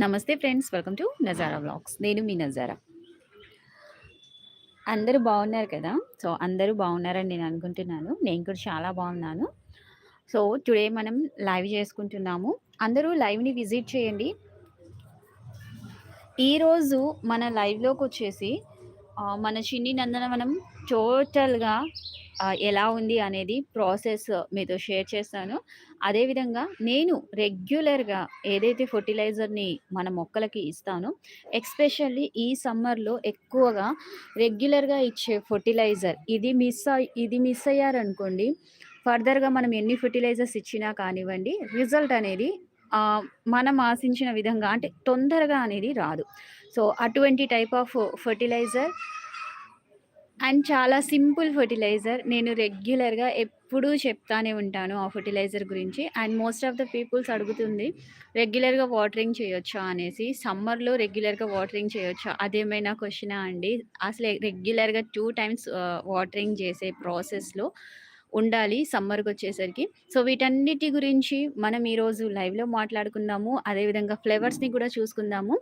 నమస్తే friends welcome to Nazara vlogs నేను మీ నజారా అందరూ బాగున్నారు కదా. సో అందరూ బాగున్నారని నేను అనుకుంటున్నాను. నేను కూడా చాలా బాగున్నాను. సో టుడే మనం లైవ్ చేసుకుంటున్నాము. అందరూ లైవ్ని విజిట్ చేయండి. ఈరోజు మన లైవ్లోకి వచ్చేసి మన చిన్ని నందనవనం టోటల్గా ఎలా ఉంది అనేది ప్రాసెస్ మీతో షేర్ చేస్తాను అదేవిధంగా నేను రెగ్యులర్గా ఏదైతే ఫర్టిలైజర్ని మన మొక్కలకి ఇస్తానో ఎక్స్పెషల్లీ ఈ సమ్మర్లో ఎక్కువగా రెగ్యులర్గా ఇచ్చే ఫర్టిలైజర్ ఇది మిస్ ఇది మిస్ అయ్యారనుకోండి ఫర్దర్గా మనం ఎన్ని ఫర్టిలైజర్స్ ఇచ్చినా కానివ్వండి రిజల్ట్ అనేది మనం ఆశించిన విధంగా అంటే తొందరగా అనేది రాదు. సో అటువంటి టైప్ ఆఫ్ ఫర్టిలైజర్ అండ్ చాలా సింపుల్ ఫర్టిలైజర్. నేను రెగ్యులర్గా ఎప్పుడూ చెప్తానే ఉంటాను ఆ ఫర్టిలైజర్ గురించి. And most of the peoples అడుగుతుంది రెగ్యులర్గా వాటరింగ్ చేయొచ్చా? అనేసి. సమ్మర్లో రెగ్యులర్గా వాటరింగ్ చేయొచ్చా? అదేమైనా క్వశ్చనా అండి? అసలు రెగ్యులర్గా టూ టైమ్స్ వాటరింగ్ చేసే ప్రాసెస్లో ఉండాలి సమ్మర్కి వచ్చేసరికి సో వీటన్నిటి గురించి మనం ఈరోజు లైవ్లో మాట్లాడుకుందాము. అదేవిధంగా ఫ్లేవర్స్ని కూడా చూసుకుందాము.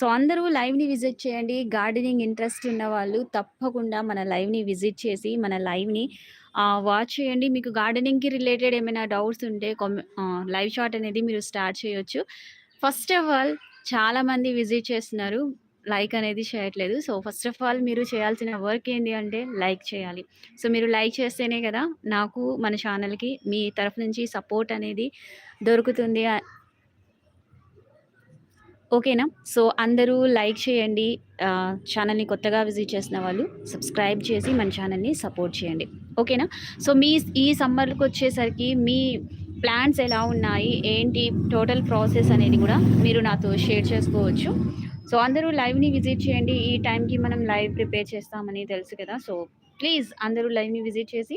సో అందరూ లైవ్ని విజిట్ చేయండి. గార్డెనింగ్ ఇంట్రెస్ట్ ఉన్న వాళ్ళు తప్పకుండా మన లైవ్ని విజిట్ చేసి మన లైవ్ని వాచ్ చేయండి. మీకు గార్డెనింగ్కి రిలేటెడ్ ఏమైనా డౌట్స్ ఉంటే లైవ్ షాట్ అనేది మీరు స్టార్ట్ చేయొచ్చు. ఫస్ట్ ఆఫ్ ఆల్ చాలామంది విజిట్ చేస్తున్నారు. లైక్ అనేది చేయట్లేదు. సో ఫస్ట్ ఆఫ్ ఆల్ మీరు చేయాల్సిన వర్క్ ఏంటి అంటే లైక్ చేయాలి. సో మీరు లైక్ చేస్తేనే కదా నాకు మన ఛానల్కి మీ తరఫు నుంచి సపోర్ట్ అనేది దొరుకుతుంది. ఓకేనా? సో అందరూ లైక్ చేయండి. ఛానల్ని కొత్తగా విజిట్ చేసిన వాళ్ళు సబ్స్క్రైబ్ చేసి మన ఛానల్ని సపోర్ట్ చేయండి. ఓకేనా? సో మీ ఈ సమ్మర్కి వచ్చేసరికి మీ ప్లాన్స్ ఎలా ఉన్నాయి? ఏంటి? టోటల్ ప్రాసెస్ అనేది కూడా మీరు నాతో షేర్ చేసుకోవచ్చు. సో అందరూ లైవ్ని విజిట్ చేయండి. ఈ టైంకి మనం లైవ్ ప్రిపేర్ చేస్తామని తెలుసు కదా. సో ప్లీజ్ అందరూ లైవ్ని విజిట్ చేసి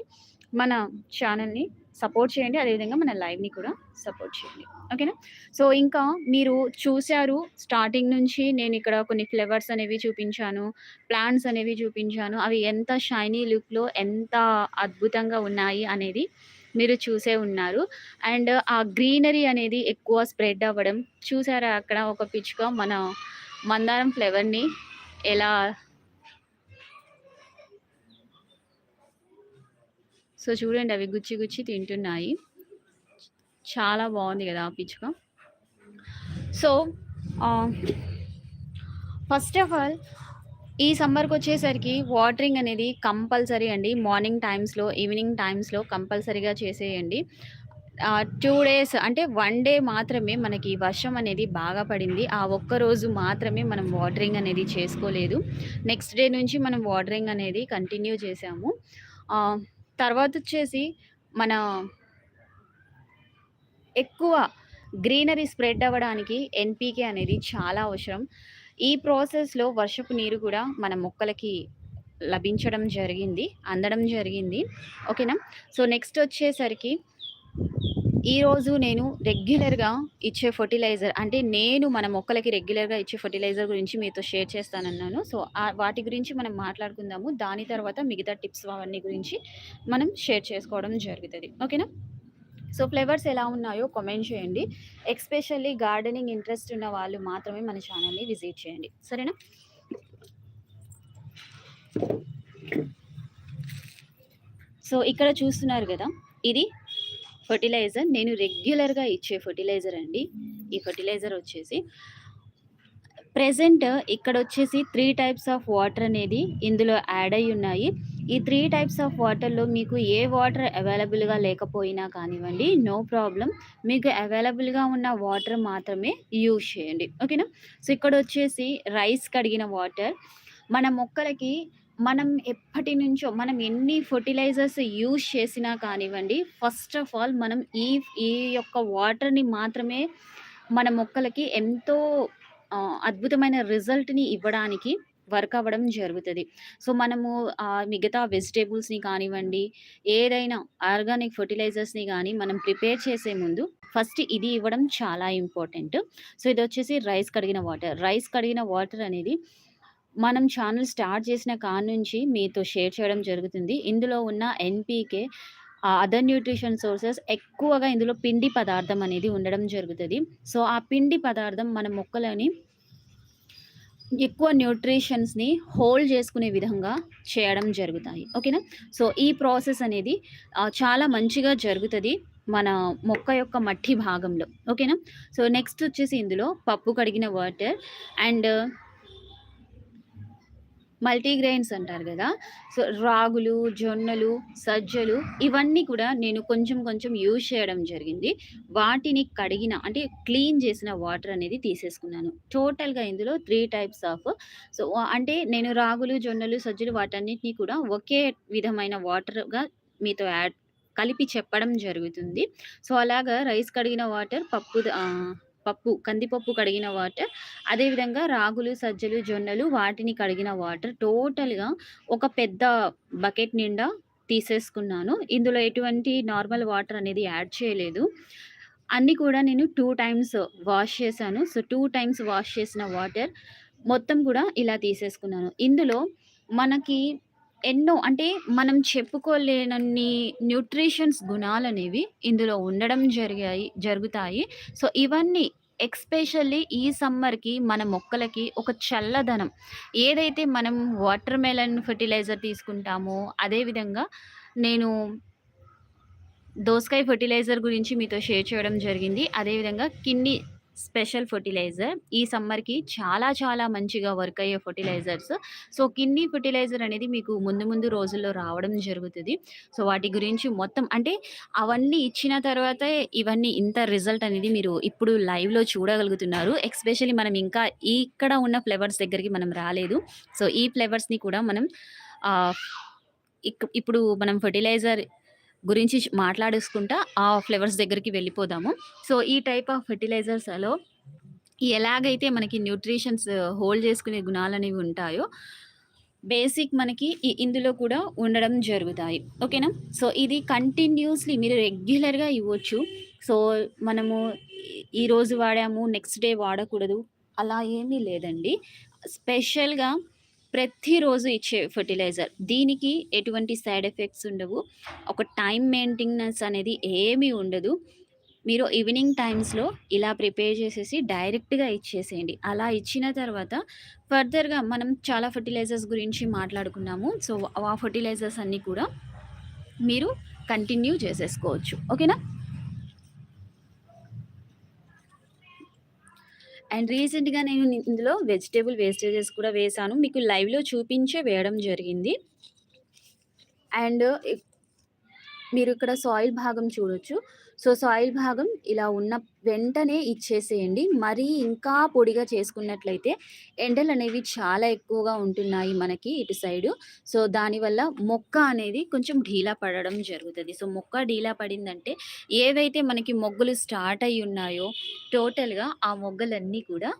మన ఛానల్ని సపోర్ట్ చేయండి. అదేవిధంగా మన లైవ్ని కూడా సపోర్ట్ చేయండి. ఓకేనా సో ఇంకా మీరు చూశారు స్టార్టింగ్ నుంచి నేను ఇక్కడ కొన్ని ఫ్లేవర్స్ అనేవి చూపించాను ప్లాంట్స్ అనేవి చూపించాను. అవి ఎంత షైనీ లుక్లో ఎంత అద్భుతంగా ఉన్నాయి అనేది మీరు చూసే ఉన్నారు. అండ్ ఆ గ్రీనరీ అనేది ఎక్కువ స్ప్రెడ్ అవ్వడం చూసారా అక్కడ ఒక పిచ్చుక మన మందారం ఫ్లేవర్ని ఎలా సో చూడండి అవి గుచ్చి గుచ్చి తింటున్నాయి. చాలా బాగుంది కదా పిచ్చుక. సో ఫస్ట్ ఆఫ్ ఆల్ ఈ సమ్మర్కి వచ్చేసరికి వాటరింగ్ అనేది కంపల్సరీ అండి. మార్నింగ్ టైమ్స్లో ఈవినింగ్ టైమ్స్లో కంపల్సరీగా చేసేయండి. టూ డేస్ అంటే వన్ డే మాత్రమే మనకి వర్షం అనేది బాగా పడింది. ఆ ఒక్క రోజు మాత్రమే మనం వాటరింగ్ అనేది చేసుకోలేదు. నెక్స్ట్ డే నుంచి మనం వాటరింగ్ అనేది కంటిన్యూ చేసాము తర్వాత వచ్చేసి మన ఎక్కువ గ్రీనరీ స్ప్రెడ్ అవ్వడానికి ఎన్పీకే అనేది చాలా అవసరం. ఈ ప్రాసెస్లో వర్షపు నీరు కూడా మన మొక్కలకి లభించడం జరిగింది అందడం జరిగింది. ఓకేనా సో నెక్స్ట్ వచ్చేసరికి ఈరోజు నేను రెగ్యులర్గా ఇచ్చే ఫర్టిలైజర్ అంటే నేను మన మొక్కలకి రెగ్యులర్గా ఇచ్చే ఫర్టిలైజర్ గురించి మీతో షేర్ చేస్తానన్నాను. సో వాటి గురించి మనం మాట్లాడుకుందాము. దాని తర్వాత మిగతా టిప్స్ అవన్నీ గురించి మనం షేర్ చేసుకోవడం జరుగుతుంది. ఓకేనా? సో ఫ్లేవర్స్ ఎలా ఉన్నాయో కామెంట్ చేయండి. ఎక్స్పెషల్లీ గార్డెనింగ్ ఇంట్రెస్ట్ ఉన్న వాళ్ళు మాత్రమే మన ఛానల్ని విజిట్ చేయండి. సరేనా? సో ఇక్కడ చూస్తున్నారు కదా? ఇది ఫర్టిలైజర్ నేను రెగ్యులర్గా ఇచ్చే ఫర్టిలైజర్ అండి. ఈ ఫర్టిలైజర్ వచ్చేసి ప్రజెంట్ ఇక్కడ వచ్చేసి త్రీ టైప్స్ ఆఫ్ వాటర్ అనేది ఇందులో యాడ్ అయి ఉన్నాయి. ఈ త్రీ టైప్స్ ఆఫ్ వాటర్లో మీకు ఏ వాటర్ అవైలబుల్గా లేకపోయినా కానివ్వండి నో ప్రాబ్లం మీకు అవైలబుల్గా ఉన్న వాటర్ మాత్రమే యూజ్ చేయండి. ఓకేనా సో ఇక్కడ వచ్చేసి రైస్ కడిగిన వాటర్ మన మొక్కలకి మనం ఎప్పటి నుంచో మనం ఎన్ని ఫర్టిలైజర్స్ యూజ్ చేసినా కానివ్వండి ఫస్ట్ ఆఫ్ ఆల్ మనం ఈ ఈ యొక్క వాటర్ని మాత్రమే మన మొక్కలకి ఎంతో అద్భుతమైన రిజల్ట్ని ఇవ్వడానికి వర్క్ అవ్వడం జరుగుతుంది సో, మనము మిగతా వెజిటేబుల్స్ని కానివ్వండి, ఏదైనా ఆర్గానిక్ ఫర్టిలైజర్స్ని కానీ మనం ప్రిపేర్ చేసే ముందు ఫస్ట్ ఇది ఇవ్వడం చాలా ఇంపార్టెంట్. సో, ఇది వచ్చేసి రైస్ కడిగిన వాటర్. రైస్ కడిగిన వాటర్ అనేది మనం ఛానల్ స్టార్ట్ చేసిన కాడ్నుంచి మీతో షేర్ చేయడం జరుగుతుంది. ఇందులో ఉన్న ఎన్‌పీకే అదర్ న్యూట్రిషన్ సోర్సెస్ ఎక్కువగా ఇందులో పిండి పదార్థం అనేది ఉండడం జరుగుతుంది సో, ఆ పిండి పదార్థం మన మొక్కలని ఎక్కువ న్యూట్రిషన్స్‌ని హోల్డ్ చేసుకునే విధంగా చేయడం జరుగుతాయి. ఓకేనా? సో, ఈ ప్రాసెస్ అనేది చాలా మంచిగా జరుగుతుంది మన మొక్క యొక్క మట్టి భాగంలో. ఓకేనా? సో, నెక్స్ట్ వచ్చేసి ఇందులో పప్పు కడిగిన వాటర్ అండ్ మల్టీగ్రెయిన్స్ అంటారు కదా సో, రాగులు, జొన్నలు, సజ్జలు ఇవన్నీ కూడా నేను కొంచెం కొంచెం యూజ్ చేయడం జరిగింది. వాటిని కడిగిన అంటే క్లీన్ చేసిన వాటర్ అనేది తీసేసుకున్నాను. టోటల్‌గా ఇందులో త్రీ టైప్స్ ఆఫ్ సో, అంటే నేను రాగులు, జొన్నలు, సజ్జలు వాటన్నిటిని కూడా ఒకే విధమైన వాటర్‌గా మీతో యాడ్ కలిపి చెప్పడం జరుగుతుంది. సో, అలాగా రైస్ కడిగిన వాటర్, పప్పు పప్పు కందిపప్పు కడిగిన వాటర్, అదేవిధంగా రాగులు, సజ్జలు, జొన్నలు వాటిని కడిగిన వాటర్ టోటల్‌గా ఒక పెద్ద బకెట్ నిండా తీసేసుకున్నాను. ఇందులో ఎటువంటి నార్మల్ వాటర్ అనేది యాడ్ చేయలేదు. అన్నీ కూడా నేను టూ టైమ్స్ వాష్ చేశాను. సో, టూ టైమ్స్ వాష్ చేసిన వాటర్ మొత్తం కూడా ఇలా తీసేసుకున్నాను. ఇందులో మనకి ఎన్నో అంటే మనం చెప్పుకోలేనన్ని న్యూట్రిషన్స్ గుణాలు అనేవి ఇందులో ఉండడం జరిగాయి జరుగుతాయి. సో, ఇవన్నీ ఎక్స్‌పెషల్లీ ఈ సమ్మర్‌కి మన మొక్కలకి ఒక చల్లదనం ఏదైతే మనం వాటర్ మెలన్ ఫెర్టిలైజర్ తీసుకుంటామో, అదే విధంగా నేను దోసకాయ ఫెర్టిలైజర్ గురించి మీతో షేర్ చేయడం జరిగింది. అదేవిధంగా కిన్ని స్పెషల్ ఫెర్టిలైజర్ ఈ సమ్మర్‌కి చాలా చాలా మంచిగా వర్క్ అయ్యే ఫెర్టిలైజర్స్. సో, కిడ్నీ ఫెర్టిలైజర్ అనేది మీకు ముందు ముందు రోజుల్లో రావడం జరుగుతుంది సో, వాటి గురించి మొత్తం అంటే అవన్నీ ఇచ్చిన తర్వాతే ఇవన్నీ ఇంత రిజల్ట్ అనేది మీరు ఇప్పుడు లైవ్‌లో చూడగలుగుతున్నారు. ఎక్స్పెషల్లీ మనం ఇంకా ఇక్కడ ఉన్న ఫ్లేవర్స్ దగ్గరికి మనం రాలేదు. సో, ఈ ఫ్లేవర్స్‌ని కూడా మనం ఇక్ ఇప్పుడు మనం ఫెర్టిలైజర్ గురించి మాట్లాడేసుకుంటా ఆ ఫ్లేవర్స్ దగ్గరికి వెళ్ళిపోదాము. సో, ఈ టైప్ ఆఫ్ ఫెర్టిలైజర్స్‌లో ఎలాగైతే మనకి న్యూట్రిషన్స్ హోల్డ్ చేసుకునే గుణాలు అనేవి ఉంటాయో, బేసిక్ మనకి ఇందులో కూడా ఉండడం జరుగుతాయి. ఓకేనా? సో, ఇది కంటిన్యూస్‌లీ మీరు రెగ్యులర్‌గా ఇవ్వచ్చు. సో, మనము ఈరోజు వాడాము, నెక్స్ట్ డే వాడకూడదు అలా ఏమీ లేదండి. స్పెషల్‌గా ప్రతిరోజు ఇచ్చే ఫర్టిలైజర్ దీనికి ఎటువంటి సైడ్ ఎఫెక్ట్స్ ఉండవు. ఒక టైం మెయింటెనెన్స్ అనేది ఏమీ ఉండదు. మీరు ఈవినింగ్ టైమ్స్‌లో ఇలా ప్రిపేర్ చేసేసి డైరెక్ట్‌గా ఇచ్చేసేయండి. అలా ఇచ్చిన తర్వాత ఫర్దర్‌గా మనం చాలా ఫెర్టిలైజర్స్ గురించి మాట్లాడుకున్నాము. సో, ఆ ఫెర్టిలైజర్స్ అన్నీ కూడా మీరు కంటిన్యూ చేసేసుకోవచ్చు. ఓకేనా? అండ్ రీసెంట్‌గా నేను ఇందులో వెజిటేబుల్ వేస్టేజెస్ కూడా వేశాను. మీకు లైవ్‌లో చూపించే వేయడం జరిగింది. అండ్ మీరు ఇక్కడ సాయిల్ భాగం చూడొచ్చు. సో, సాయిల్ భాగం ఇలా ఉన్న వెంటనే ఇచ్చేసేయండి. మరీ ఇంకా పొడిగా చేసుకున్నట్లయితే ఎండలు అనేవి చాలా ఎక్కువగా ఉంటున్నాయి మనకి ఇటు సైడు. సో, దానివల్ల మొక్క అనేది కొంచెం ఢీలా పడడం జరుగుతుంది సో, మొక్క ఢీలా పడిందంటే ఏవైతే మనకి మొగ్గలు స్టార్ట్ అయి ఉన్నాయో టోటల్‌గా ఆ మొగ్గలన్నీ కూడా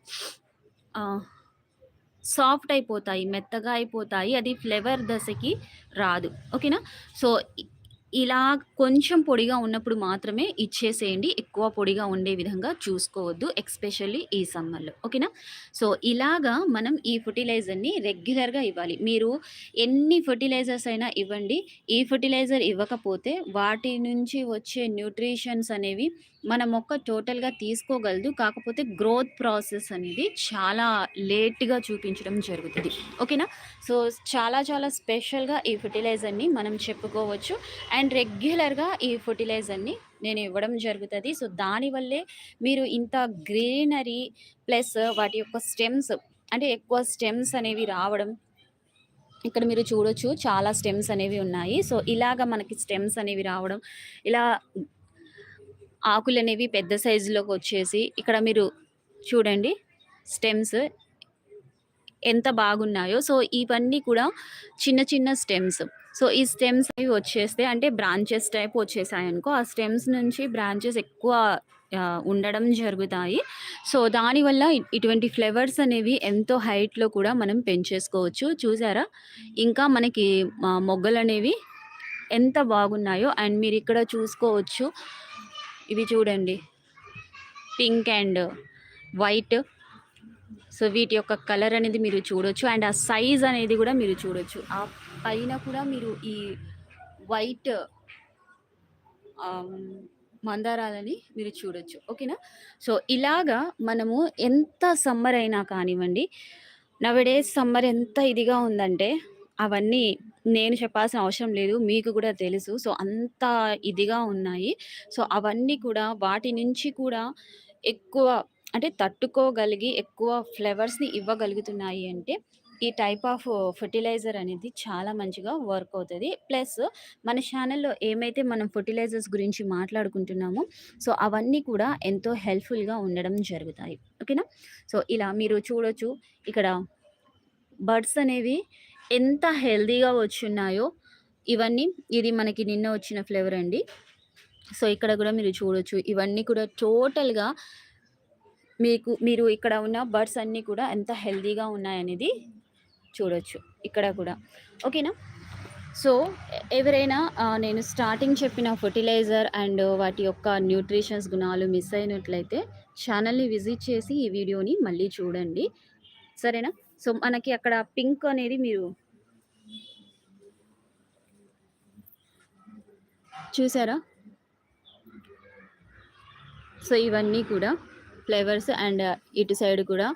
సాఫ్ట్ అయిపోతాయి. మెత్తగా అయిపోతాయి. అది ఫ్లేవర్ దశకి రాదు. ఓకేనా? సో, ఇలా కొంచెం పొడిగా ఉన్నప్పుడు మాత్రమే ఇచ్చేసేయండి. ఎక్కువ పొడిగా ఉండే విధంగా చూసుకోవద్దు. ఎక్స్పెషల్లీ ఈ సమ్మర్‌లో. ఓకేనా? సో, ఇలాగా మనం ఈ ఫెర్టిలైజర్‌ని రెగ్యులర్‌గా ఇవ్వాలి. మీరు ఎన్ని ఫెర్టిలైజర్స్ అయినా ఇవ్వండి. ఈ ఫెర్టిలైజర్ ఇవ్వకపోతే వాటి నుంచి వచ్చే న్యూట్రిషన్స్ అనేవి మన మొక్క టోటల్‌గా తీసుకోగలదు. కాకపోతే గ్రోత్ ప్రాసెస్ అనేది చాలా లేట్‌గా చూపించడం జరుగుతుంది ఓకేనా? సో, చాలా చాలా స్పెషల్‌గా ఈ ఫెర్టిలైజర్‌ని మనం చెప్పుకోవచ్చు. అండ్ రెగ్యులర్‌గా ఈ ఫర్టిలైజర్ని నేను ఇవ్వడం జరుగుతుంది సో, దానివల్లే మీరు ఇంత గ్రీనరీ ప్లస్ వాటి యొక్క స్టెమ్స్ అంటే ఎక్కువ స్టెమ్స్ అనేవి రావడం ఇక్కడ మీరు చూడొచ్చు చాలా స్టెమ్స్ అనేవి ఉన్నాయి. సో, ఇలాగ మనకి స్టెమ్స్ అనేవి రావడం, ఇలా ఆకులనేవి పెద్ద సైజులోకి వచ్చేసి ఇక్కడ మీరు చూడండి స్టెమ్స్ ఎంత బాగున్నాయో. సో, ఇవన్నీ కూడా చిన్న చిన్న స్టెమ్స్. సో, ఈ స్టెమ్స్ అవి వచ్చేస్తే అంటే బ్రాంచెస్ టైప్ వచ్చేసాయి అనుకో ఆ స్టెమ్స్ నుంచి బ్రాంచెస్ ఎక్కువ ఉండడం జరుగుతాయి. సో, దానివల్ల ఇటువంటి ఫ్లేవర్స్ అనేవి ఎంతో హైట్‌లో కూడా మనం పెంచేసుకోవచ్చు. చూసారా? ఇంకా మనకి మొగ్గలు అనేవి ఎంత బాగున్నాయో అండ్ మీరు ఇక్కడ చూసుకోవచ్చు. ఇవి చూడండి. Pink and white. సో, వీటి యొక్క కలర్ అనేది మీరు చూడొచ్చు. అండ్ ఆ సైజ్ అనేది కూడా మీరు చూడొచ్చు. అయినా పైన కూడా మీరు ఈ వైట్ మందారాలని మీరు చూడొచ్చు. ఓకేనా? సో, ఇలాగా మనము ఎంత సమ్మర్ అయినా కానివ్వండి, నవడే సమ్మర్ ఎంత ఇదిగా ఉందంటే, అవన్నీ నేను చెప్పాల్సిన అవసరం లేదు. మీకు కూడా తెలుసు. సో, అంత ఇదిగా ఉన్నాయి. సో, అవన్నీ కూడా వాటి నుంచి కూడా ఎక్కువ అంటే తట్టుకోగలిగి ఎక్కువ ఫ్లేవర్స్ని ఇవ్వగలుగుతున్నాయి అంటే, ఈ టైప్ ఆఫ్ ఫెర్టిలైజర్ అనేది చాలా మంచిగా వర్క్ అవుతుంది ప్లస్ మన ఛానల్లో ఏమైతే మనం ఫర్టిలైజర్స్ గురించి మాట్లాడుకుంటున్నామో, సో, అవన్నీ కూడా ఎంతో హెల్ప్‌ఫుల్‌గా ఉండడం జరుగుతాయి. ఓకేనా? సో, ఇలా మీరు చూడొచ్చు. ఇక్కడ బర్డ్స్ అనేవి ఎంత హెల్దీగా వచ్చున్నాయో, ఇవన్నీ ఇది మనకి నిన్న వచ్చిన ఫ్లేవర్ అండి. సో, ఇక్కడ కూడా మీరు చూడొచ్చు. ఇవన్నీ కూడా టోటల్‌గా మీకు మీరు ఇక్కడ ఉన్న బర్డ్స్ అన్నీ కూడా ఎంత హెల్దీగా ఉన్నాయనేది చూడొచ్చు. ఇక్కడ కూడా. ఓకేనా? సో, ఎవరైనా నేను స్టార్టింగ్ చెప్పిన ఫెర్టిలైజర్ అండ్ వాటి యొక్క న్యూట్రిషన్స్ గుణాలు మిస్ అయినట్లయితే ఛానల్ని విజిట్ చేసి ఈ వీడియోని మళ్ళీ చూడండి. సరేనా? సో, మనకి అక్కడ పింక్ అనేది మీరు చూసారా? సో, ఇవన్నీ కూడా ఫ్లేవర్స్ అండ్ ఇటు సైడ్ కూడా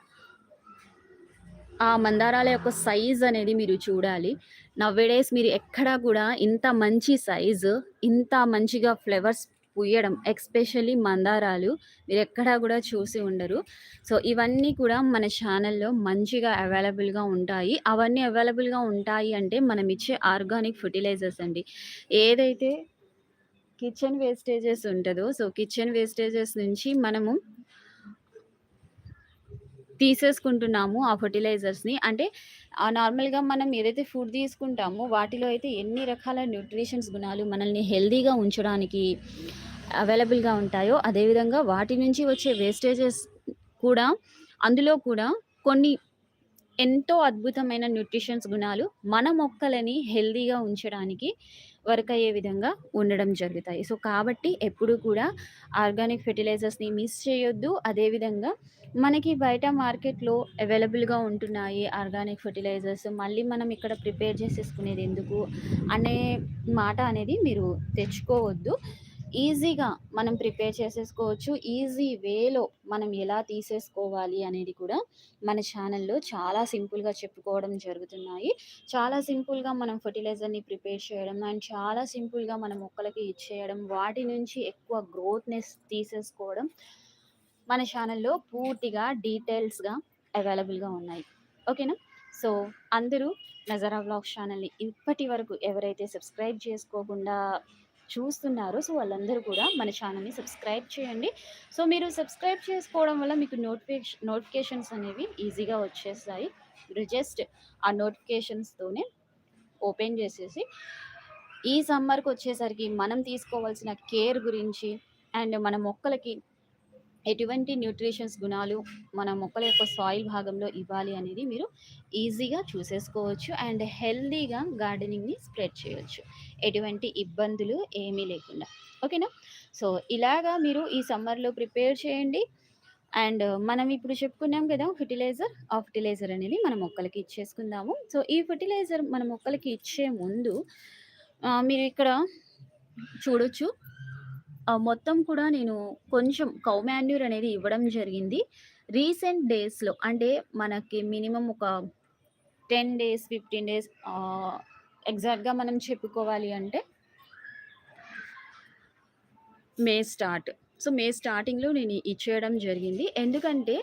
ఆ మందారాల యొక్క సైజ్ అనేది మీరు చూడాలి. నవ్వేడేస్ మీరు ఎక్కడా కూడా ఇంత మంచి సైజు, ఇంత మంచిగా ఫ్లేవర్స్ పూయడం ఎక్స్పెషల్లీ మందారాలు మీరెక్కడా కూడా చూసి ఉండరు. సో, ఇవన్నీ కూడా మన ఛానల్లో మంచిగా అవైలబుల్‌గా ఉంటాయి. అవన్నీ అవైలబుల్‌గా ఉంటాయి అంటే మనం ఇచ్చే ఆర్గానిక్ ఫర్టిలైజర్స్ అండి. ఏదైతే కిచెన్ వేస్టేజెస్ ఉంటుందో సో, కిచెన్ వేస్టేజెస్ నుంచి మనము తీసేసుకుంటున్నాము ఆ ఫర్టిలైజర్స్ని. అంటే నార్మల్‌గా మనం ఏదైతే ఫుడ్ తీసుకుంటామో వాటిలో అయితే ఎన్ని రకాల న్యూట్రిషన్స్ గుణాలు మనల్ని హెల్తీగా ఉంచడానికి అవైలబుల్‌గా ఉంటాయో, అదేవిధంగా వాటి నుంచి వచ్చే వేస్టేజెస్ కూడా అందులో కూడా కొన్ని ఎంతో అద్భుతమైన న్యూట్రిషన్స్ గుణాలు మన మొక్కలని హెల్తీగా ఉంచడానికి వర్క్ అయ్యే విధంగా ఉండడం జరుగుతాయి. సో, కాబట్టి ఎప్పుడూ కూడా ఆర్గానిక్ ఫెర్టిలైజర్స్‌ని మిస్ చేయొద్దు. అదేవిధంగా మనకి బయట మార్కెట్‌లో అవైలబుల్‌గా ఉంటున్నాయి ఆర్గానిక్ ఫెర్టిలైజర్స్. మళ్ళీ మనం ఇక్కడ ప్రిపేర్ చేసేసుకునేది ఎందుకు అనే మాట అనేది మీరు తెచ్చుకోవద్దు. ఈజీగా మనం ప్రిపేర్ చేసేసుకోవచ్చు. ఈజీ వేలో మనం ఎలా తీసేసుకోవాలి అనేది కూడా మన ఛానల్లో చాలా సింపుల్‌గా చెప్పుకోవడం జరుగుతున్నాయి. చాలా సింపుల్‌గా మనం ఫర్టిలైజర్ని ప్రిపేర్ చేయడం అండ్ చాలా సింపుల్‌గా మన మొక్కలకి ఇచ్చేయడం, వాటి నుంచి ఎక్కువ గ్రోత్‌నెస్ తీసేసుకోవడం మన ఛానల్లో పూర్తిగా డీటెయిల్స్‌గా అవైలబుల్‌గా ఉన్నాయి. ఓకేనా? సో, అందరూ నజరా వ్లాగ్స్ ఛానల్ని ఇప్పటి వరకు ఎవరైతే సబ్స్క్రైబ్ చేసుకోకుండా చూస్తున్నారు సో, వాళ్ళందరూ కూడా మన ఛానల్ని సబ్స్క్రైబ్ చేయండి. సో, మీరు సబ్స్క్రైబ్ చేసుకోవడం వల్ల మీకు నోటిఫికేషన్ నోటిఫికేషన్స్ అనేవి ఈజీగా వచ్చేస్తాయి. మీరు జస్ట్ ఆ నోటిఫికేషన్స్‌తోనే ఓపెన్ చేసేసి ఈ సమ్మర్‌కొచ్చేసరికి మనం తీసుకోవాల్సిన కేర్ గురించి అండ్ మన మొక్కలకి ఎటువంటి న్యూట్రిషన్స్ గుణాలు మన మొక్కల యొక్క సాయిల్ భాగంలో ఇవ్వాలి అనేది మీరు ఈజీగా చూసేసుకోవచ్చు. అండ్ హెల్దీగా గార్డెనింగ్‌ని స్ప్రెడ్ చేయవచ్చు ఎటువంటి ఇబ్బందులు ఏమీ లేకుండా. ఓకేనా? సో, ఇలాగా మీరు ఈ సమ్మర్‌లో ప్రిపేర్ చేయండి. అండ్ మనం ఇప్పుడు చెప్పుకున్నాం కదా! ఫెర్టిలైజర్. ఆ ఫెర్టిలైజర్ అనేది మన మొక్కలకి ఇచ్చేసుకుందాము. సో, ఈ ఫెర్టిలైజర్ మన మొక్కలకి ఇచ్చే ముందు మీరు ఇక్కడ చూడొచ్చు. మొత్తం కూడా నేను కొంచెం కౌ మాన్యూర్ అనేది ఇవ్వడం జరిగింది. రీసెంట్ డేస్‌లో అంటే మనకి మినిమమ్ ఒక 10 డేస్, 15 డేస్ ఎగ్జాక్ట్‌గా మనం చెప్పుకోవాలి అంటే మే స్టార్ట్. సో, మే స్టార్టింగ్‌లో నేను ఇచ్చేయడం జరిగింది. ఎందుకంటే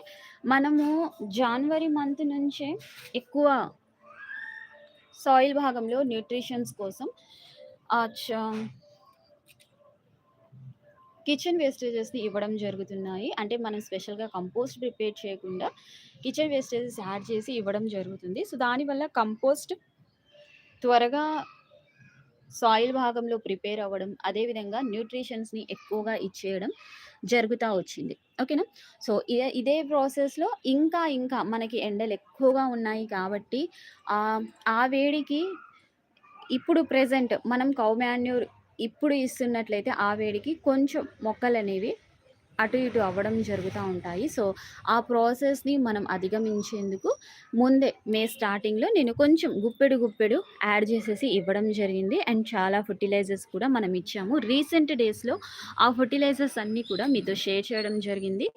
మనము జనవరి మంత్ నుంచే ఎక్కువ సాయిల్ భాగంలో న్యూట్రిషన్స్ కోసం కిచెన్ వేస్టేజెస్‌ని ఇవ్వడం జరుగుతున్నాయి. అంటే మనం స్పెషల్‌గా కంపోస్ట్ ప్రిపేర్ చేయకుండా కిచెన్ వేస్టేజెస్ యాడ్ చేసి ఇవ్వడం జరుగుతుంది. సో, దానివల్ల కంపోస్ట్ త్వరగా సాయిల్ భాగంలో ప్రిపేర్ అవ్వడం, అదేవిధంగా న్యూట్రిషన్స్‌ని ఎక్కువగా ఇచ్చేయడం జరుగుతూ వచ్చింది. ఓకేనా? సో, ఇదే ఇదే ప్రాసెస్‌లో ఇంకా ఇంకా మనకి ఎండలు ఎక్కువగా ఉన్నాయి కాబట్టి ఆ వేడికి ఇప్పుడు ప్రజెంట్ మనం కౌ మాన్యూర్ ఇప్పుడు ఇస్తున్నట్లయితే ఆ వేడికి కొంచెం మొక్కలు అనేవి అటు ఇటు అవ్వడం జరుగుతూ ఉంటాయి. సో, ఆ ప్రాసెస్‌ని మనం అధిగమించేందుకు ముందే మే స్టార్టింగ్‌లో నేను కొంచెం గుప్పెడు గుప్పెడు యాడ్ చేసేసి ఇవ్వడం జరిగింది. అండ్ చాలా ఫెర్టిలైజర్స్ కూడా మనం ఇచ్చాము. రీసెంట్ డేస్‌లో ఆ ఫెర్టిలైజర్స్ అన్నీ కూడా మీతో షేర్ చేయడం జరిగింది.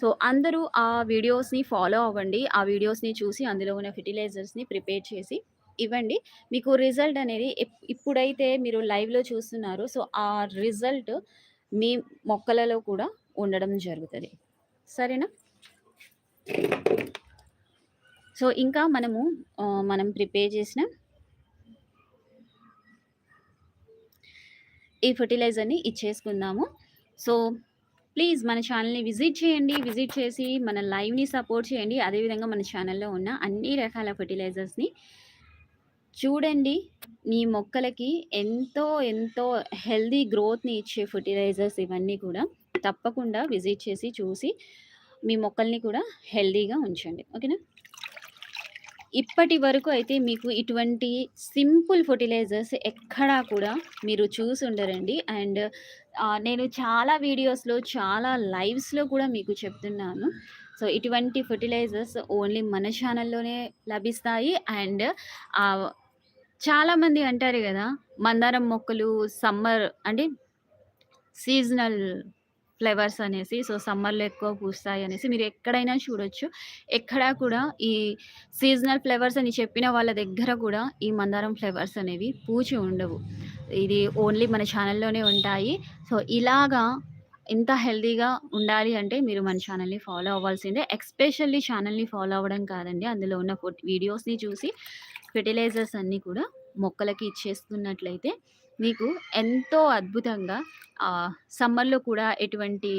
సో, అందరూ ఆ వీడియోస్‌ని ఫాలో అవ్వండి. ఆ వీడియోస్‌ని చూసి అందులో ఉన్న ఫెర్టిలైజర్స్‌ని ప్రిపేర్ చేసి ఇవ్వండి. మీకు రిజల్ట్ అనేది ఇప్పుడైతే మీరు లైవ్‌లో చూస్తున్నారో సో, ఆ రిజల్ట్ మీ మొక్కలలో కూడా ఉండడం జరుగుతుంది సరేనా? సో, ఇంకా మనము మనం ప్రిపేర్ చేసిన ఈ ఫెర్టిలైజర్‌ని ఇచ్చేసుకుందాము. సో, ప్లీజ్ మన ఛానల్ని విజిట్ చేయండి. విజిట్ చేసి మన లైవ్‌ని సపోర్ట్ చేయండి. అదేవిధంగా మన ఛానల్లో ఉన్న అన్ని రకాల ఫెర్టిలైజర్స్‌ని చూడండి. మీ మొక్కలకి ఎంతో ఎంతో హెల్దీ గ్రోత్‌ని ఇచ్చే ఫర్టిలైజర్స్ ఇవన్నీ కూడా. తప్పకుండా విజిట్ చేసి చూసి మీ మొక్కల్ని కూడా హెల్దీగా ఉంచండి. ఓకేనా? ఇప్పటి వరకు అయితే మీకు ఇటువంటి సింపుల్ ఫర్టిలైజర్స్ ఎక్కడా కూడా మీరు చూసుండరండి. అండ్ నేను చాలా వీడియోస్‌లో, చాలా లైవ్స్‌లో కూడా మీకు చెప్తున్నాను. సో, ఇటువంటి ఫెర్టిలైజర్స్ ఓన్లీ మన ఛానల్లోనే లభిస్తాయి. అండ్ చాలా చాలామంది అంటారు కదా మందారం మొక్కలు సమ్మర్ అంటే సీజనల్ ఫ్లేవర్స్ అనేసి. సో, సమ్మర్‌లో ఎక్కువ పూస్తాయి అనేసి మీరు ఎక్కడైనా చూడొచ్చు. ఎక్కడా కూడా ఈ సీజనల్ ఫ్లేవర్స్ అని చెప్పిన వాళ్ళ దగ్గర కూడా ఈ మందారం ఫ్లేవర్స్ అనేవి పూచి ఉండవు. ఇది ఓన్లీ మన ఛానల్లోనే ఉంటాయి. సో, ఇలాగా ఇంత హెల్దీగా ఉండాలి అంటే మీరు మన ఛానల్ని ఫాలో అవ్వాల్సిందే. ఎక్స్పెషల్లీ ఛానల్ని ఫాలో అవ్వడం కాదండి. అందులో ఉన్న ఫుడ్ వీడియోస్‌ని చూసి ఫెర్టిలైజర్స్ అన్నీ కూడా మొక్కలకి ఇచ్చేస్తున్నట్లయితే మీకు ఎంతో అద్భుతంగా సమ్మర్‌లో కూడా ఎటువంటి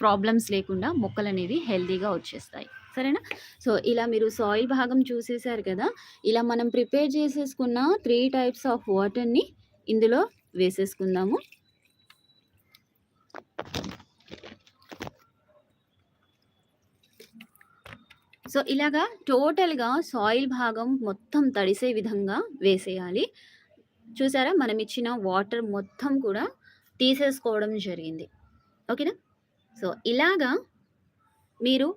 ప్రాబ్లమ్స్ లేకుండా మొక్కలు అనేవి హెల్తీగా వచ్చేస్తాయి. సరేనా? సో, ఇలా మీరు సాయిల్ భాగం చూసేసారు కదా! ఇలా మనం ప్రిపేర్ చేసేసుకున్న త్రీ టైప్స్ ఆఫ్ వాటర్‌ని ఇందులో వేసేసుకుందాము. సో, ఇలాగా టోటల్‌గా సాయిల్ భాగం మొత్తం తడిసే విధంగా వేసేయాలి. చూసారా? మనం ఇచ్చిన వాటర్ మొత్తం కూడా తీసేసుకోవడం జరిగింది. ఓకేనా? సో, ఇలాగా మీరు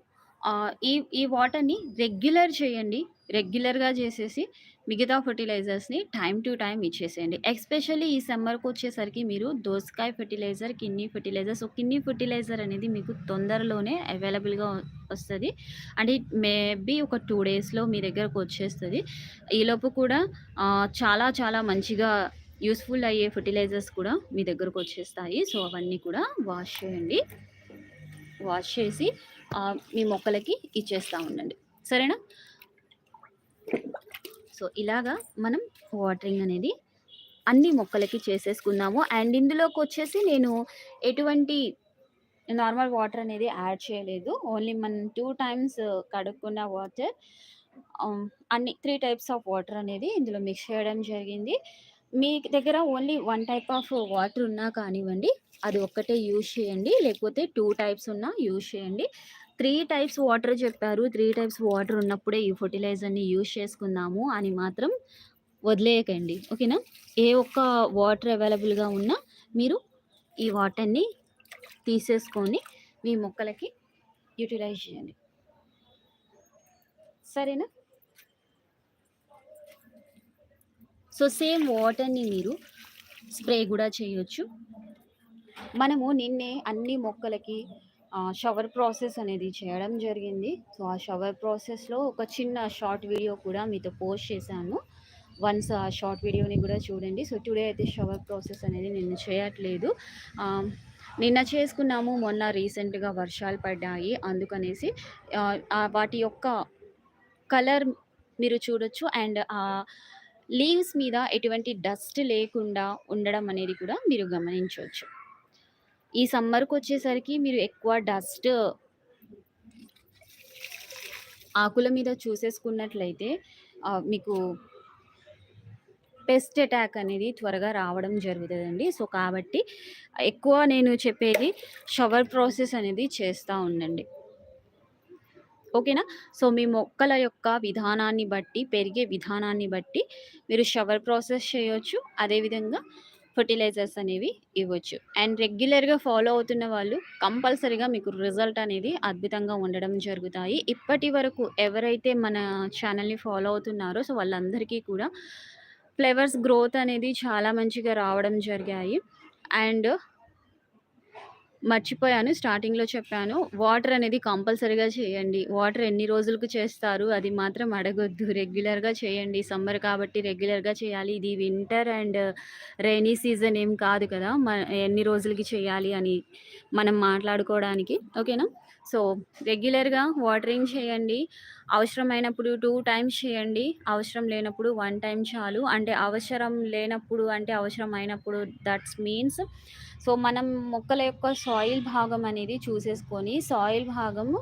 ఈ ఈ వాటర్‌ని రెగ్యులర్ చేయండి. రెగ్యులర్‌గా చేసేసి మిగతా ఫెర్టిలైజర్స్‌ని టైం టు టైం ఇచ్చేసేయండి. ఎస్పెషల్లీ ఈ సమ్మర్‌కొచ్చేసరికి మీరు దోసకాయ ఫెర్టిలైజర్, కిన్నీ ఫర్టిలైజర్ సో, కిన్నీ ఫెర్టిలైజర్ అనేది మీకు తొందరలోనే అవైలబుల్‌గా వస్తది. అంటే మేబీ ఒక టూ డేస్‌లో మీ దగ్గరకు వచ్చేస్తుంది ఈలోపు కూడా చాలా చాలా మంచిగా యూస్ఫుల్ అయ్యే ఫర్టిలైజర్స్ కూడా మీ దగ్గరకు వచ్చేస్తాయి సో, అవన్నీ కూడా వాష్ చేయండి. వాష్ చేసి మీ మొక్కలకి ఇచ్చేస్తా ఉండండి. సరేనా? సో, ఇలాగా మనం వాటరింగ్ అనేది అన్ని మొక్కలకి చేసేసుకున్నాము అండ్ ఇందులోకి వచ్చేసి నేను ఎటువంటి నార్మల్ వాటర్ అనేది యాడ్ చేయలేదు. ఓన్లీ మనం టూ టైమ్స్ కడుక్కున్న వాటర్ um, అన్ని త్రీ టైప్స్ ఆఫ్ వాటర్ అనేది ఇందులో మిక్స్ చేయడం జరిగింది. మీ దగ్గర only one type of water ఉన్నా కానివ్వండి, అది ఒక్కటే యూజ్ చేయండి. లేకపోతే టూ టైప్స్ ఉన్నా యూజ్ చేయండి. త్రీ టైప్స్ వాటర్ చెప్పారు. త్రీ టైప్స్ వాటర్ ఉన్నప్పుడే ఈ ఫర్టిలైజర్ని యూజ్ చేసుకుందాము అని మాత్రం వదిలేయకండి. ఓకేనా? ఏ ఒక్క వాటర్ అవైలబుల్‌గా ఉన్నా మీరు ఈ వాటర్‌ని తీసేసుకొని మీ మొక్కలకి యుటిలైజ్ చేయండి. సరేనా? సో, సేమ్ వాటర్‌ని మీరు స్ప్రే కూడా చేయొచ్చు. మనము నిన్నే అన్ని మొక్కలకి షవర్ ప్రాసెస్ అనేది చేయడం జరిగింది. సో, ఆ షవర్ ప్రాసెస్‌లో ఒక చిన్న షార్ట్ వీడియో కూడా మీతో పోస్ట్ చేశాను. వన్స్ ఆ షార్ట్ వీడియోని కూడా చూడండి. సో, టుడే అయితే షవర్ ప్రాసెస్ అనేది నేను చేయట్లేదు. నిన్న చేసుకున్నాము. మొన్న రీసెంట్‌గా వర్షాలు పడ్డాయి. అందుకనేసి వాటి యొక్క కలర్ మీరు చూడొచ్చు. అండ్ ఆ లీవ్స్ మీద ఎటువంటి డస్ట్ లేకుండా ఉండడం అనేది కూడా మీరు గమనించవచ్చు ఈ సమ్మర్‌కొచ్చేసరికి మీరు ఎక్కువ డస్ట్ ఆకుల మీద చూసేసుకున్నట్లయితే మీకు పెస్ట్ అటాక్ అనేది త్వరగా రావడం జరుగుతుందండి. సో కాబట్టి ఎక్కువ నేను చెప్పేది షవర్ ప్రాసెస్ అనేది చేస్తూ ఉండండి. ఓకేనా? సో మీ మొక్కల యొక్క విధానాన్ని బట్టి పెరిగే విధానాన్ని బట్టి మీరు షవర్ ప్రాసెస్ చేయొచ్చు. అదేవిధంగా ఫర్టిలైజర్స్ అనేవి ఇవ్వచ్చు. అండ్ రెగ్యులర్గా ఫాలో అవుతున్న వాళ్ళు కంపల్సరీగా మీకు రిజల్ట్ అనేది అద్భుతంగా ఉండడం జరుగుతాయి. ఇప్పటి వరకు ఎవరైతే మన ఛానల్ని ఫాలో అవుతున్నారో సో వాళ్ళందరికీ కూడా ఫ్లేవర్స్ గ్రోత్ అనేది చాలా మంచిగా రావడం జరిగాయి. అండ్ మర్చిపోయాను స్టార్టింగ్‌లో చెప్పాను. వాటర్ అనేది కంపల్సరీగా చేయండి. వాటర్ ఎన్ని రోజులకు చేస్తారు అది మాత్రం అడగొద్దు. రెగ్యులర్‌గా చేయండి. సమ్మర్ కాబట్టి రెగ్యులర్‌గా చేయాలి. ఇది వింటర్ అండ్ రైనీ సీజన్ ఏం కాదు కదా! మ ఎన్ని రోజులకి చేయాలి అని మనం మాట్లాడుకోవడానికి. ఓకేనా? సో, రెగ్యులర్‌గా వాటరింగ్ చేయండి. అవసరమైనప్పుడు టూ టైమ్స్ చేయండి. అవసరం లేనప్పుడు వన్ టైం చాలు. అంటే అవసరం లేనప్పుడు అంటే అవసరం అయినప్పుడు దట్స్ మీన్స్ సో, మనం మొక్కల యొక్క సాయిల్ భాగం అనేది చూసేసుకొని సాయిల్ భాగము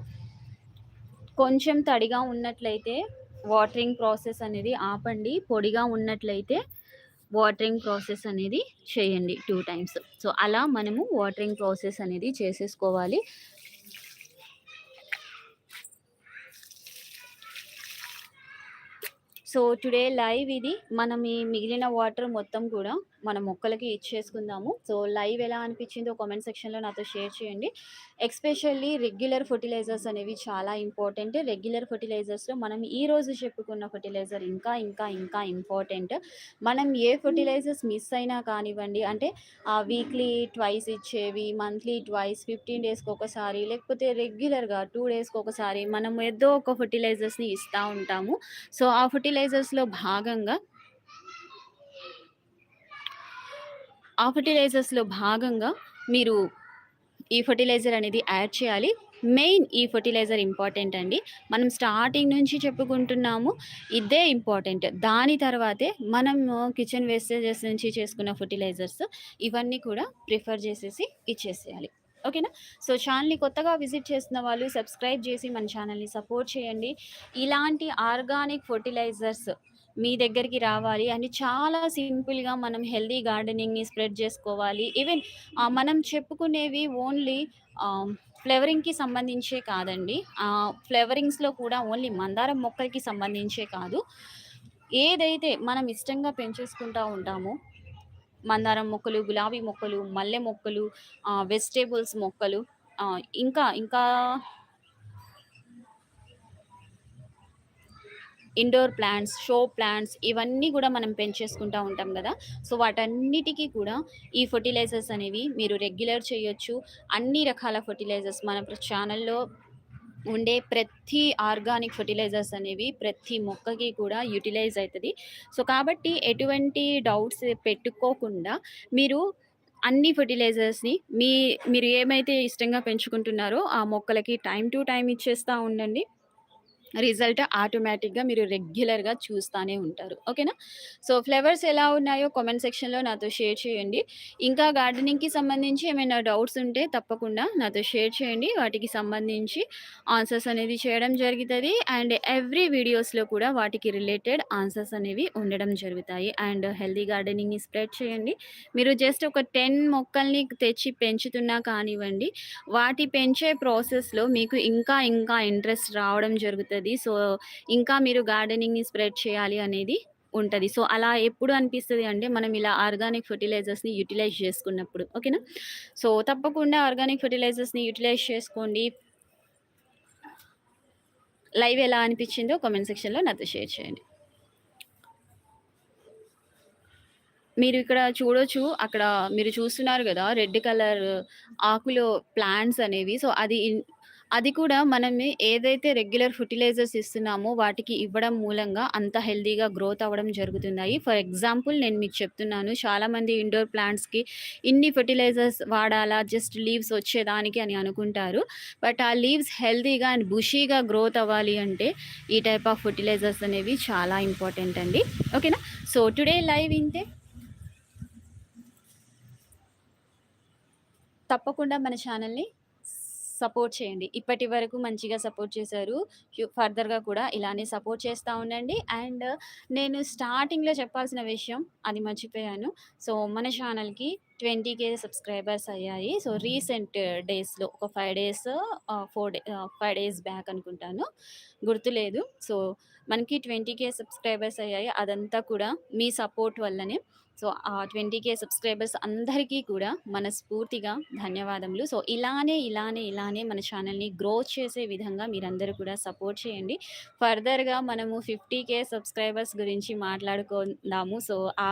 కొంచెం తడిగా ఉన్నట్లయితే వాటరింగ్ ప్రాసెస్ అనేది ఆపండి. పొడిగా ఉన్నట్లయితే వాటరింగ్ ప్రాసెస్ అనేది చేయండి టూ టైమ్స్. సో, అలా మనము వాటరింగ్ ప్రాసెస్ అనేది చేసేసుకోవాలి. సో, టుడే లైవ్ ఇది. మనం ఈ మిగిలిన వాటర్ మొత్తం కూడా మన మొక్కలకి ఇచ్చేసుకుందాము. సో, లైవ్ ఎలా అనిపించిందో కామెంట్ సెక్షన్‌లో నాతో షేర్ చేయండి. ఎక్స్పెషల్లీ రెగ్యులర్ ఫెర్టిలైజర్స్ అనేవి చాలా ఇంపార్టెంట్. రెగ్యులర్ ఫర్టిలైజర్స్లో మనం ఈ రోజు చెప్పుకున్న ఫెర్టిలైజర్ ఇంకా, ఇంకా, ఇంకా ఇంపార్టెంట్. మనం ఏ ఫెర్టిలైజర్స్ మిస్ అయినా కానివ్వండి అంటే ఆ వీక్లీ ట్వైస్ ఇచ్చేవి, మంత్లీ ట్వైస్, 15 డేస్‌కి ఒకసారి లేకపోతే రెగ్యులర్‌గా టూ డేస్‌కి ఒకసారి మనం ఏదో ఒక ఫెర్టిలైజర్స్‌ని ఇస్తూ ఉంటాము. సో, ఆ ఫెర్టిలైజర్స్‌లో భాగంగా ఆ ఫర్టిలైజర్స్లో భాగంగా మీరు ఈ ఫెర్టిలైజర్ అనేది యాడ్ చేయాలి. మెయిన్ ఈ ఫెర్టిలైజర్ ఇంపార్టెంట్ అండి. మనం స్టార్టింగ్ నుంచి చెప్పుకుంటున్నాము. ఇదే ఇంపార్టెంట్. దాని తర్వాతే మనము కిచెన్ వేస్టేజెస్ నుంచి చేసుకున్న ఫర్టిలైజర్స్ ఇవన్నీ కూడా ప్రిఫర్ చేసేసి ఇచ్చేసేయాలి. ఓకేనా? సో, ఛానల్ని కొత్తగా విజిట్ చేస్తున్న వాళ్ళు సబ్స్క్రైబ్ చేసి మన ఛానల్ని సపోర్ట్ చేయండి. ఇలాంటి ఆర్గానిక్ ఫర్టిలైజర్స్ మీ దగ్గరికి రావాలి అని చాలా సింపుల్‌గా మనం హెల్దీ గార్డెనింగ్‌ని స్ప్రెడ్ చేసుకోవాలి. ఈవెన్ మనం చెప్పుకునేవి ఓన్లీ ఫ్లేవరింగ్కి సంబంధించే కాదండి. ఫ్లేవరింగ్స్లో కూడా ఓన్లీ మందారం మొక్కలకి సంబంధించే కాదు. ఏదైతే మనం ఇష్టంగా పెంచేసుకుంటూ ఉంటామో మందారం మొక్కలు, గులాబీ మొక్కలు, మల్లె మొక్కలు, వెజిటేబుల్స్ మొక్కలు ఇంకా ఇంకా ఇండోర్ ప్లాంట్స్, షో ప్లాంట్స్ ఇవన్నీ కూడా మనం పెంచేసుకుంటూ ఉంటాం కదా సో, వాటన్నిటికీ కూడా ఈ ఫెర్టిలైజర్స్ అనేవి మీరు రెగ్యులర్ చేయొచ్చు. అన్ని రకాల ఫెర్టిలైజర్స్ మన ఛానల్లో ఉండే ప్రతి ఆర్గానిక్ ఫెర్టిలైజర్స్ అనేవి ప్రతి మొక్కకి కూడా యుటిలైజ్ అవుతుంది సో, కాబట్టి ఎటువంటి డౌట్స్ పెట్టుకోకుండా మీరు అన్ని ఫెర్టిలైజర్స్‌ని మీ మీరు ఏమైతే ఇష్టంగా పెంచుకుంటున్నారో ఆ మొక్కలకి టైం టు టైం ఇచ్చేస్తూ ఉండండి. రిజల్ట్ ఆటోమేటిక్‌గా మీరు రెగ్యులర్‌గా చూస్తానే ఉంటారు. ఓకేనా? సో, ఫ్లవర్స్ ఎలా ఉన్నాయో కామెంట్ సెక్షన్‌లో నాతో షేర్ చేయండి. ఇంకా గార్డెనింగ్‌కి సంబంధించి ఏమైనా డౌట్స్ ఉంటే తప్పకుండా నాతో షేర్ చేయండి. వాటికి సంబంధించి ఆన్సర్స్ అనేది చేయడం జరుగుతుంది అండ్ ఎవ్రీ వీడియోస్‌లో కూడా వాటికి రిలేటెడ్ ఆన్సర్స్ అనేవి ఉండడం జరుగుతాయి. అండ్ హెల్దీ గార్డెనింగ్‌ని స్ప్రెడ్ చేయండి. మీరు జస్ట్ ఒక 10 మొక్కల్ని తెచ్చి పెంచుతున్నా కానివ్వండి, వాటి పెంచే ప్రాసెస్‌లో మీకు ఇంకా ఇంకా ఇంట్రెస్ట్ రావడం జరుగుతుంది సో, ఇంకా మీరు గార్డెనింగ్‌ని స్ప్రెడ్ చేయాలి అనేది ఉంటుంది సో, అలా ఎప్పుడు అనిపిస్తుంది అంటే మనం ఇలా ఆర్గానిక్ ఫెర్టిలైజర్స్‌ని యుటిలైజ్ చేసుకున్నప్పుడు. ఓకేనా? సో, తప్పకుండా ఆర్గానిక్ ఫెర్టిలైజర్స్‌ని యుటిలైజ్ చేసుకోండి. లైవ్ ఎలా అనిపించిందో కామెంట్ సెక్షన్‌లో నాతో షేర్ చేయండి. మీరు ఇక్కడ చూడొచ్చు. అక్కడ మీరు చూస్తున్నారు కదా రెడ్ కలర్ ఆకులో ప్లాంట్స్ అనేవి. సో, అది అది కూడా మనం ఏదైతే రెగ్యులర్ ఫర్టిలైజర్స్ ఇస్తున్నామో వాటికి ఇవ్వడం మూలంగా అంత హెల్దీగా గ్రోత్ అవ్వడం జరుగుతున్నాయి. ఫర్ ఎగ్జాంపుల్ నేను మీకు చెప్తున్నాను. చాలామంది ఇండోర్ ప్లాంట్స్‌కి ఇన్ని ఫెర్టిలైజర్స్ వాడాలా జస్ట్ లీవ్స్ వచ్చేదానికి అని అనుకుంటారు. బట్ ఆ లీవ్స్ హెల్తీగా అండ్ బుషీగా గ్రోత్ అవ్వాలి అంటే ఈ టైప్ ఆఫ్ ఫర్టిలైజర్స్ అనేవి చాలా ఇంపార్టెంట్ అండి. ఓకేనా? సో, టుడే లైవ్ ఇంతే. తప్పకుండా మన ఛానల్ని సపోర్ట్ చేయండి. ఇప్పటి వరకు మంచిగా సపోర్ట్ చేశారు. ఫర్దర్‌గా కూడా ఇలానే సపోర్ట్ చేస్తూ ఉండండి. అండ్ నేను స్టార్టింగ్‌లో చెప్పాల్సిన విషయం అది మర్చిపోయాను. సో, మన ఛానల్‌కి 20,000 సబ్స్క్రైబర్స్ అయ్యాయి. సో, రీసెంట్ డేస్‌లో ఒక 5 డేస్ 4 డే 5 డేస్ బ్యాక్ అనుకుంటాను. గుర్తులేదు. సో, మనకి 20,000 సబ్స్క్రైబర్స్ అయ్యాయి. అదంతా కూడా మీ సపోర్ట్ వల్లనే. సో, ఆ 20,000 సబ్స్క్రైబర్స్ అందరికీ కూడా మనస్ఫూర్తిగా ధన్యవాదములు. సో, ఇలానే, ఇలానే, ఇలానే మన ఛానల్‌ని గ్రోత్ చేసే విధంగా మీరందరూ కూడా సపోర్ట్ చేయండి. ఫర్దర్‌గా మనము 50,000 సబ్స్క్రైబర్స్ గురించి మాట్లాడుకుందాము. సో, ఆ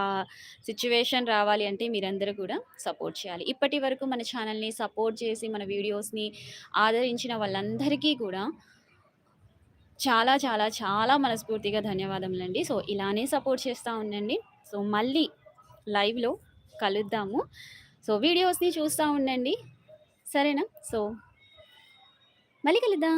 సిట్యుయేషన్ రావాలి అంటే మీరందరూ కూడా సపోర్ట్ చేయాలి. ఇప్పటి వరకు మన ఛానల్‌ని సపోర్ట్ చేసి, మన వీడియోస్‌ని ఆదరించిన వాళ్ళందరికీ కూడా చాలా, చాలా, చాలా మనస్ఫూర్తిగా ధన్యవాదములండి. సో, ఇలానే సపోర్ట్ చేస్తూ ఉండండి. సో, మళ్ళీ లైవ్‌లో కలుద్దాము. సో, వీడియోస్‌ని చూస్తూ ఉండండి. సరేనా? సో మళ్ళీ కలుద్దాం.